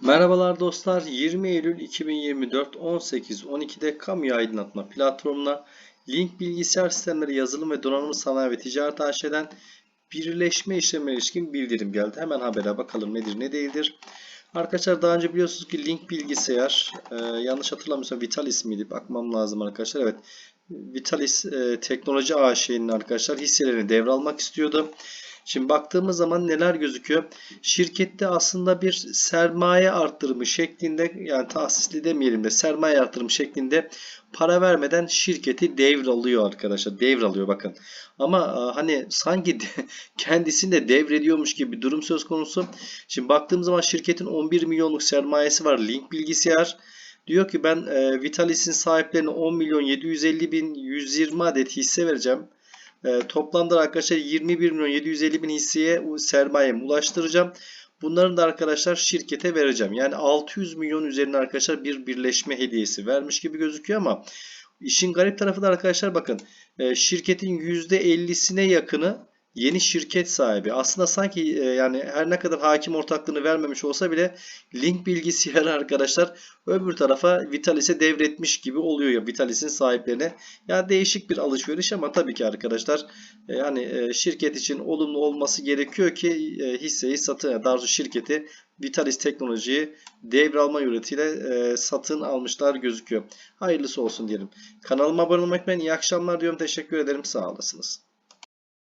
Merhabalar dostlar. 20 Eylül 2024 18.12'de kamu aydınlatma platformuna Link Bilgisayar Sistemleri Yazılım ve Donanım Sanayi ve Ticaret AŞ'den birleşme işlemine ilişkin bildirim geldi. Hemen habere bakalım nedir ne değildir. Arkadaşlar daha önce biliyorsunuz ki Link Bilgisayar e, yanlış hatırlamıyorsam Vitalis miydi? Bakmam lazım arkadaşlar. Evet. Vitalis e, Teknoloji AŞ'nin arkadaşlar hisselerini devralmak istiyordu. Şimdi baktığımız zaman neler gözüküyor? Şirkette aslında bir sermaye arttırımı şeklinde yani tahsisli demeyelim de sermaye arttırımı şeklinde para vermeden şirketi devralıyor arkadaşlar. Devralıyor bakın. Ama e, hani sanki de, kendisini de devrediyormuş gibi bir durum söz konusu. Şimdi baktığımız zaman şirketin 11 milyonluk sermayesi var. Link bilgisayar. Diyor ki ben e, Vitalis'in sahiplerine 10 milyon 750 bin 120 adet hisse vereceğim. E, toplamda arkadaşlar 21 milyon 750 bin hisseye sermayemi ulaştıracağım. Bunların da arkadaşlar şirkete vereceğim. Yani 600 milyon üzerine arkadaşlar bir birleşme hediyesi vermiş gibi gözüküyor ama işin garip tarafı da arkadaşlar bakın e, şirketin %50'sine yakını yeni şirket sahibi. Aslında sanki e, yani her ne kadar hakim ortaklığını vermemiş olsa bile Link bilgisayarı arkadaşlar öbür tarafa Vitalis'e devretmiş gibi oluyor ya Vitalis'in sahiplerine. Ya değişik bir alışveriş ama tabii ki arkadaşlar e, yani e, şirket için olumlu olması gerekiyor ki hisseyi satın, daha doğrusu şirketi Vitalis teknolojiyi devralma yönetiyle e, satın almışlar gözüküyor. Hayırlısı olsun diyelim. Kanalıma abone olmak ben iyi akşamlar diyorum. Teşekkür ederim. Sağ olasınız.